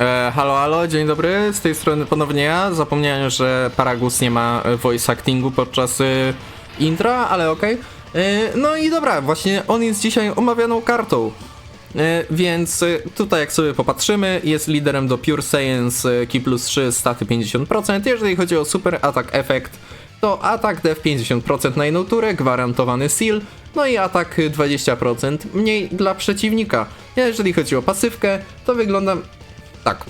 E, halo, halo, dzień dobry, z tej strony ponownie ja. Zapomniałem, że Paragus nie ma e, voice actingu podczas e, intra, ale okej. E, No i dobra, właśnie on jest dzisiaj omawianą kartą. E, Więc tutaj jak sobie popatrzymy, jest liderem do Pure Science e, Key plus 3, staty 50%. Jeżeli chodzi o super atak efekt, to atak def 50% na jedną turę, gwarantowany seal, no i atak 20% mniej dla przeciwnika. Jeżeli chodzi o pasywkę, to wygląda tak.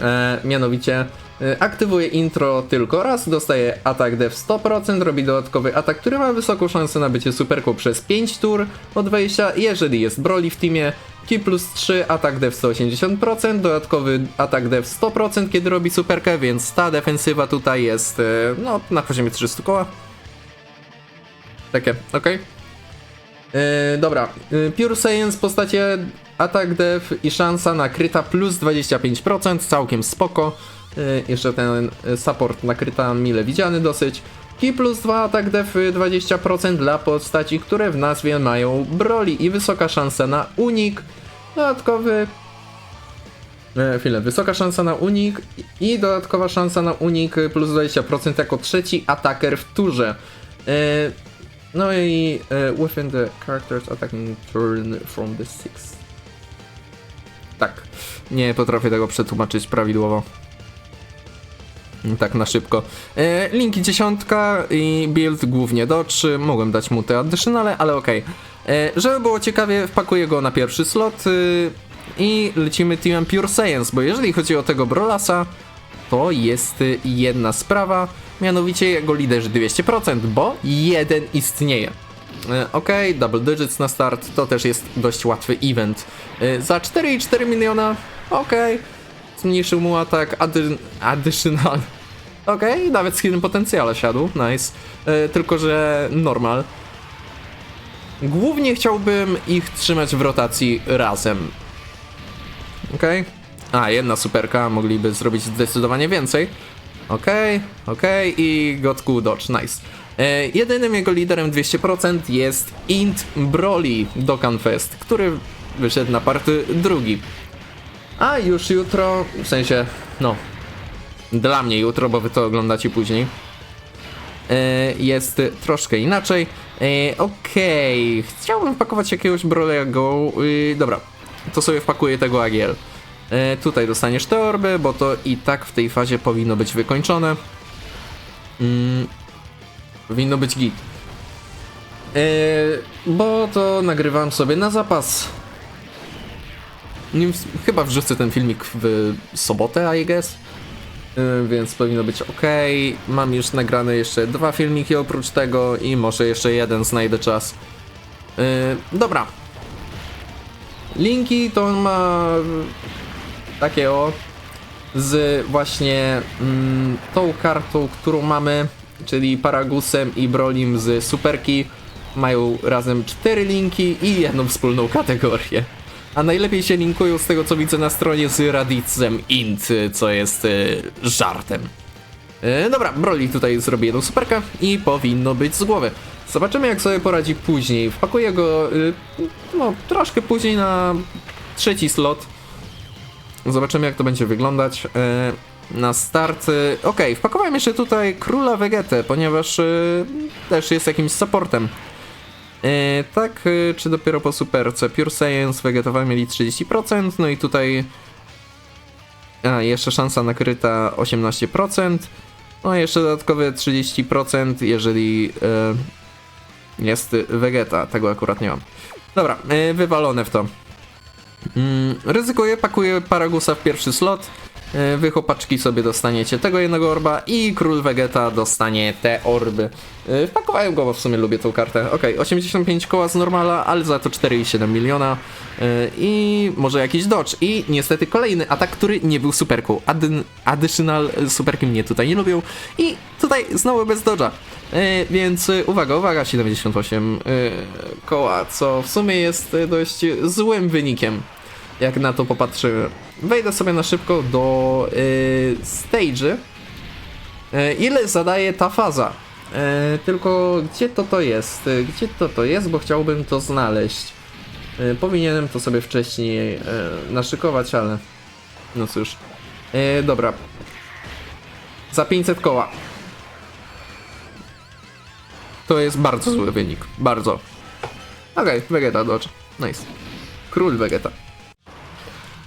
E, mianowicie e, aktywuje intro tylko raz, dostaje atak def 100%, robi dodatkowy atak, który ma wysoką szansę na bycie superką przez 5 tur od wejścia, jeżeli jest Broly w teamie. Ki plus 3, atak def 180%, dodatkowy atak def 100%, kiedy robi superkę, więc ta defensywa tutaj jest e, no, na poziomie 300 koła. Takie, okej. Yy, dobra, yy, Pure Science postacie atak def i szansa na kryta plus 25%, całkiem spoko. Yy, jeszcze ten support na kryta mile widziany dosyć. Ki plus 2 atak def y, 20% dla postaci, które w nazwie mają Broly i wysoka szansa na unik. Dodatkowy E, Chwilę, wysoka szansa na unik i dodatkowa szansa na unik plus 20% jako trzeci ataker w turze. No i e, within the characters attacking turn from the six. Tak, nie potrafię tego przetłumaczyć prawidłowo. Tak na szybko. E, linki dziesiątka i build głównie Dodge. Mogłem dać mu te additionale, ale okej. E, Żeby było ciekawie, wpakuję go na pierwszy slot y, i lecimy teamem Pure Science, bo jeżeli chodzi o tego Brolasa, to jest jedna sprawa, mianowicie jego liderzy 200%, bo jeden istnieje. E, Okej, double digits na start, to też jest dość łatwy event. E, Za 4,4 miliona, okej, zmniejszył mu atak, addy, additional. Okej, nawet z hidden potencjale siadł, nice. E, tylko, że normal. Głównie chciałbym ich trzymać w rotacji razem. Okej. A, jedna superka, mogliby zrobić zdecydowanie więcej. Okej, okej i Gotku Dodge, nice. E, jedynym jego liderem 200% jest Int Broly Dokkan Fest, który wyszedł na party drugi. A już jutro, w sensie, no, dla mnie jutro, bo wy to oglądacie później, e, jest troszkę inaczej. E, Okej, chciałbym wpakować jakiegoś Broly'ego, y, dobra, to sobie wpakuję tego AGL. E, tutaj dostaniesz te orby, bo to i tak w tej fazie powinno być wykończone. Mm, powinno być git. E, bo to nagrywam sobie na zapas. Chyba wrzucę ten filmik w sobotę, I guess. E, więc powinno być ok. Mam już nagrane jeszcze dwa filmiki oprócz tego i może jeszcze jeden znajdę czas. E, dobra. Linki to ma takie o z właśnie mm, tą kartą, którą mamy, czyli Paragusem i Brolim z Superki. Mają razem cztery linki i jedną wspólną kategorię. A najlepiej się linkują z tego co widzę na stronie z Radicem Int, co jest y, żartem. E, dobra, Broly tutaj zrobi jedną superkę i powinno być z głowy. Zobaczymy jak sobie poradzi później. Wpakuję go y, no, troszkę później na trzeci slot. Zobaczymy jak to będzie wyglądać. E, na start. e, Okej, wpakowałem jeszcze tutaj króla Vegetę, ponieważ e, też jest jakimś supportem. E, tak, czy dopiero po superce? Pure Science, Vegetowa mieli 30%, no i tutaj a, jeszcze szansa nakryta 18%. No i jeszcze dodatkowe 30%, jeżeli jest Vegeta. Tego akurat nie mam. Dobra, wywalone w to. Mm, ryzykuję, pakuję Paragusa w pierwszy slot. E, Wy chłopaczki sobie dostaniecie tego jednego orba i król Vegeta dostanie te orby. E, Wpakowałem go, bo w sumie lubię tą kartę. Ok, 85 koła z normala, ale za to 4,7 miliona. E, I może jakiś dodge. I niestety kolejny atak, który nie był superką. Adyn, additional superki mnie tutaj nie lubią. I tutaj znowu bez dodge'a. Więc uwaga, uwaga, 78 e, koła, co w sumie jest dość złym wynikiem jak na to popatrzymy. Wejdę sobie na szybko do y, stage'y. Y, ile zadaje ta faza? Y, tylko gdzie to to jest? Y, gdzie to to jest? Bo chciałbym to znaleźć. Y, powinienem to sobie wcześniej y, naszykować, ale No cóż. E, dobra. Za 500 koła. To jest bardzo zły wynik. Bardzo. Okej, Vegeta Dodge. Nice. Król Vegeta.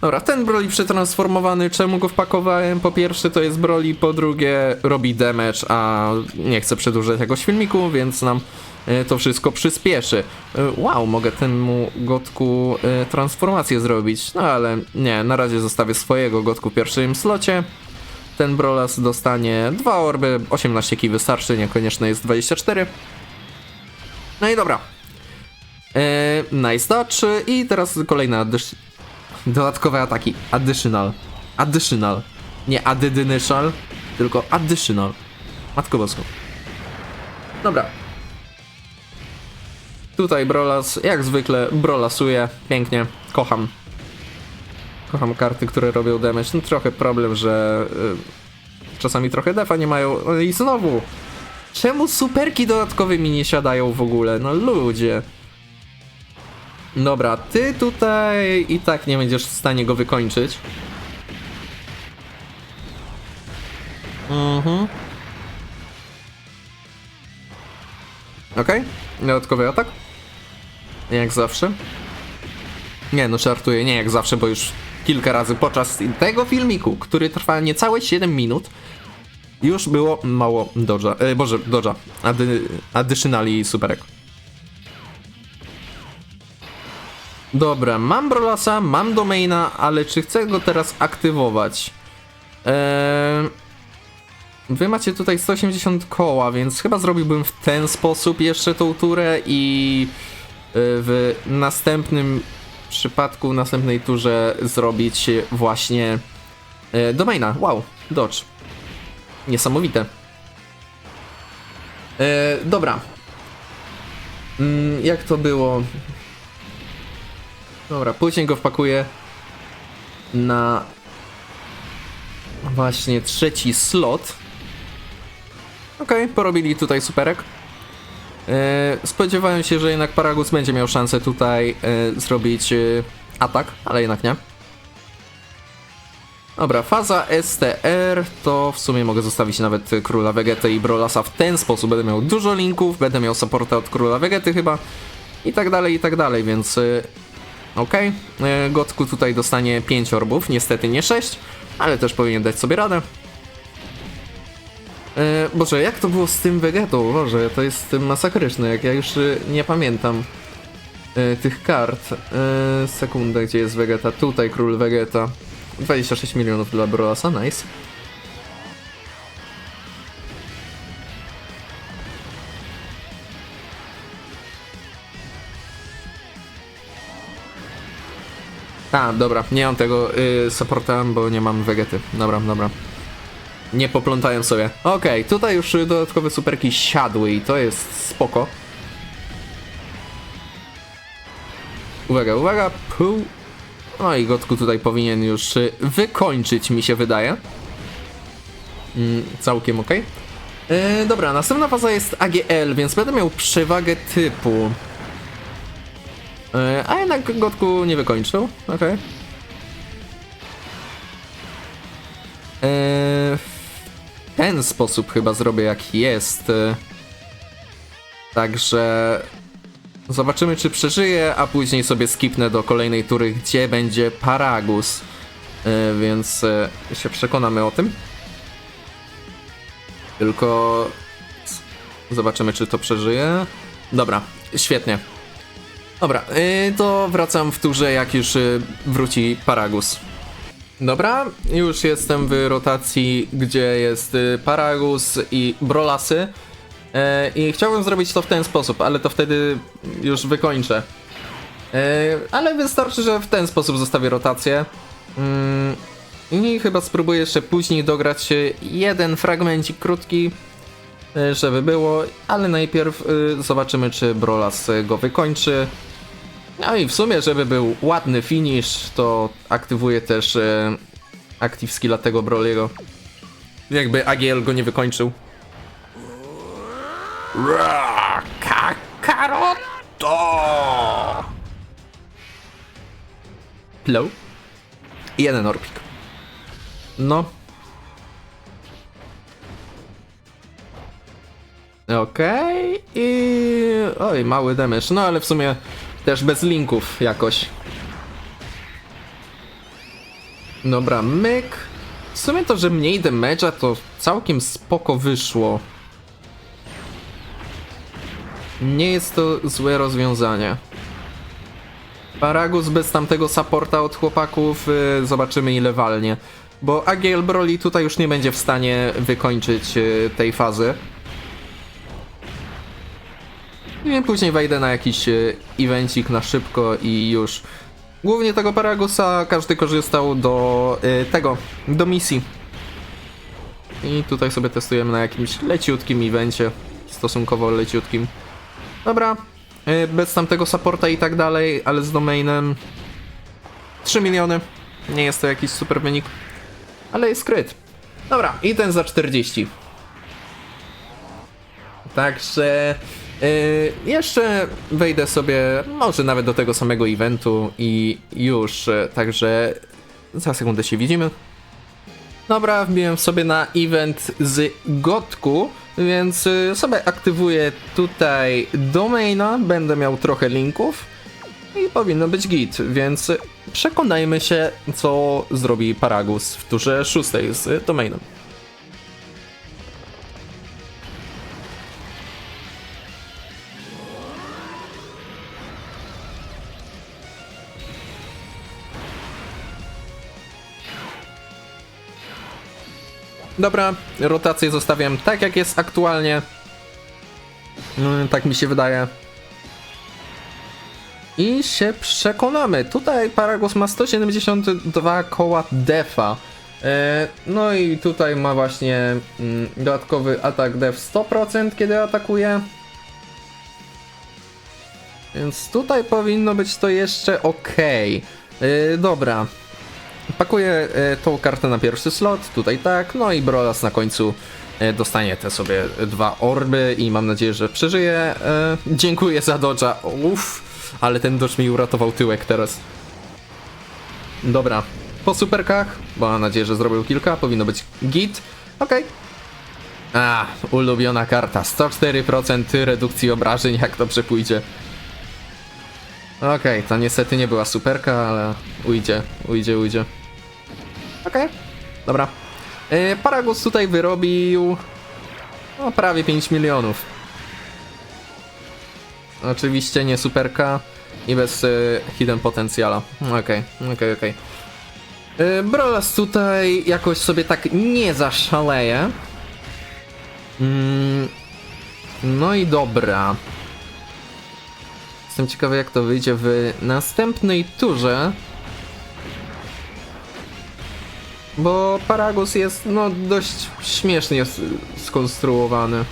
Dobra, ten Broly przetransformowany, czemu go wpakowałem? Po pierwsze to jest Broly, po drugie robi damage, a nie chcę przedłużać jakoś filmiku, więc nam e, to wszystko przyspieszy. E, Wow, mogę temu gotku e, transformację zrobić, no ale nie, na razie zostawię swojego gotku w pierwszym slocie. Ten Brolas dostanie dwa orby, 18 kij wystarczy, niekoniecznie jest 24. No i dobra. E, nice touch i teraz kolejne addy- dodatkowe ataki. Additional. Additional. Nie additional, tylko additional. Matko bosko. Dobra. Tutaj Brolas, jak zwykle, brolasuje. Pięknie. Kocham. Kocham karty, które robią damage. No trochę problem, że y, czasami trochę defa nie mają. No I znowu. Czemu superki dodatkowe mi nie siadają w ogóle? No ludzie. Dobra, ty tutaj i tak nie będziesz w stanie go wykończyć. Mhm. Okej, dodatkowy atak. Jak zawsze. Nie no, żartuję, nie jak zawsze, bo już kilka razy podczas tego filmiku, który trwa niecałe 7 minut, już było mało dodża, e, boże, dodża, ady, i superek. Dobra, mam Brolasa, mam Domaina, ale czy chcę go teraz aktywować? Eee, wy macie tutaj 180 koła, więc chyba zrobiłbym w ten sposób jeszcze tą turę i e, w następnym przypadku, w następnej turze zrobić właśnie e, Domaina. Wow, Dodge. Niesamowite. E, dobra. Mm, jak to było? Dobra, później go wpakuję na właśnie trzeci slot. Okej, porobili tutaj superek. E, spodziewałem się, że jednak Paragus będzie miał szansę tutaj e, zrobić e, atak, ale jednak nie. Dobra, faza STR to w sumie mogę zostawić nawet Króla Vegetę i Brolasa w ten sposób. Będę miał dużo linków, będę miał supporta od Króla Vegety chyba i tak dalej, i tak dalej, więc okej. Y, Gotku tutaj dostanie 5 orbów, niestety nie 6, ale też powinien dać sobie radę. E, Boże, jak to było z tym Vegetą? Boże, to jest masakryczne, jak ja już y, nie pamiętam e, tych kart. E, sekundę, gdzie jest Vegeta? Tutaj Król Vegeta. 26 milionów dla Brolasa, nice. A, dobra, nie mam tego y, supporta, bo nie mam Vegety. Dobra, dobra. Nie poplątałem sobie. Okej, tutaj już dodatkowe superki siadły i to jest spoko. Uwaga, uwaga, pół. No i Gotku tutaj powinien już y, wykończyć, mi się wydaje. Mm, całkiem ok. E, dobra, następna faza jest AGL, więc będę miał przewagę typu. E, a jednak Gotku nie wykończył. Ok. E, w ten sposób chyba zrobię jak jest. E, Także zobaczymy czy przeżyję, a później sobie skipnę do kolejnej tury, gdzie będzie Paragus. Więc się przekonamy o tym. Tylko zobaczymy czy to przeżyje. Dobra, świetnie. Dobra, yy, to wracam w turze, jak już yy, wróci Paragus. Dobra, już jestem w rotacji, gdzie jest yy, Paragus i Brolasy. Yy, I chciałbym zrobić to w ten sposób, ale to wtedy już wykończę. Yy, ale wystarczy, że w ten sposób zostawię rotację. Yy, I chyba spróbuję jeszcze później dograć jeden fragmencik krótki, żeby było, ale najpierw yy, zobaczymy, czy Brolas yy, go wykończy. No i w sumie, żeby był ładny finish, to aktywuję też e, active skilla tego Broliego. Jakby AGL go nie wykończył. Kakaroto! Hello? I jeden orbik. No. Okej i... Oj, mały damage. No ale w sumie też bez linków jakoś. Dobra, myk. W sumie to, że mniej damage'a to całkiem spoko wyszło. Nie jest to złe rozwiązanie. Paragus bez tamtego supporta od chłopaków, y, zobaczymy ile walnie. Bo Agiel Broly tutaj już nie będzie w stanie wykończyć y, tej fazy. I później wejdę na jakiś y, evencik na szybko i już. Głównie tego Paragusa każdy korzystał do y, tego, do misji. I tutaj sobie testujemy na jakimś leciutkim evencie, stosunkowo leciutkim. Dobra, y, bez tamtego supporta i tak dalej, ale z domainem 3 miliony. Nie jest to jakiś super wynik, ale jest skryt. Dobra, i ten za 40. Także y, jeszcze wejdę sobie może nawet do tego samego eventu i już, y, także za sekundę się widzimy. Dobra, wbiłem sobie na event z Gotku, więc y, sobie aktywuję tutaj domaina, będę miał trochę linków i powinno być git, więc przekonajmy się, co zrobi Paragus w turze szóstej z domainem. Dobra, rotację zostawiam tak jak jest aktualnie. Mm, Tak mi się wydaje. I się przekonamy. Tutaj Paragus ma 172 koła defa. E, No i tutaj ma właśnie mm, dodatkowy atak def 100% kiedy atakuje. Więc tutaj powinno być to jeszcze ok. Dobra. Pakuję e, tą kartę na pierwszy slot, tutaj tak, no i Brolas na końcu e, dostanie te sobie dwa orby i mam nadzieję, że przeżyje. E, dziękuję za dodge'a. Uff, ale ten dodge mi uratował tyłek teraz. Dobra, po superkach, bo mam nadzieję, że zrobił kilka, powinno być git. Okej. A, ulubiona karta. 104% redukcji obrażeń, jak dobrze pójdzie. Okej, to niestety nie była superka, ale ujdzie, ujdzie, ujdzie. Okej, dobra. E, Paragus tutaj wyrobił no, prawie 5 milionów. Oczywiście nie superka i bez e, hidden potencjala. Okej, okej, okej. E, Brolas tutaj jakoś sobie tak nie zaszaleje. Mm, no i dobra. Jestem ciekawy jak to wyjdzie w następnej turze. Bo Paragus jest no dość śmiesznie skonstruowany.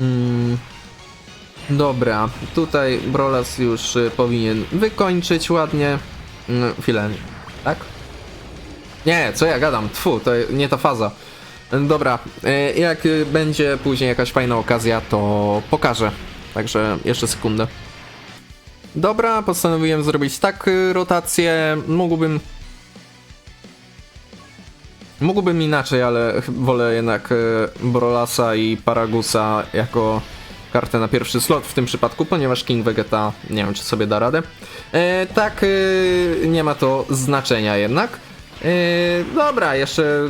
Mm. Dobra, tutaj Brolas już y, powinien wykończyć ładnie. Mm, Chwilę, tak? Nie, co ja gadam? Tfu, to nie ta faza. Dobra, y, jak y, będzie później jakaś fajna okazja, to pokażę. Także jeszcze sekundę. Dobra, postanowiłem zrobić tak y, rotację. Mógłbym. Mógłbym inaczej, ale wolę jednak y, Brolasa i Paragusa jako kartę na pierwszy slot w tym przypadku, ponieważ King Vegeta nie wiem, czy sobie da radę. E, tak, y, nie ma to znaczenia jednak. E, dobra, jeszcze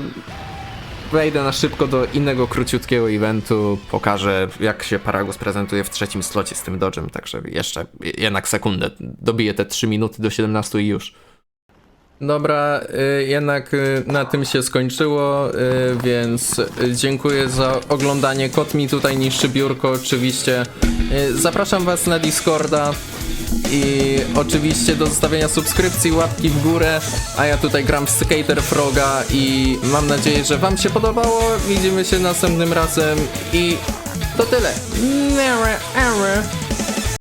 wejdę na szybko do innego króciutkiego eventu, pokażę jak się Paragus prezentuje w trzecim slocie z tym dodżem, także jeszcze jednak sekundę, dobiję te 3 minuty do 17 i już. Dobra, y, jednak y, na tym się skończyło, y, więc dziękuję za oglądanie. Kot mi tutaj niszczy biurko, oczywiście. Zapraszam Was na Discorda i oczywiście do zostawienia subskrypcji, łapki w górę, a ja tutaj gram w Skater Froga i mam nadzieję, że Wam się podobało. Widzimy się następnym razem i to tyle.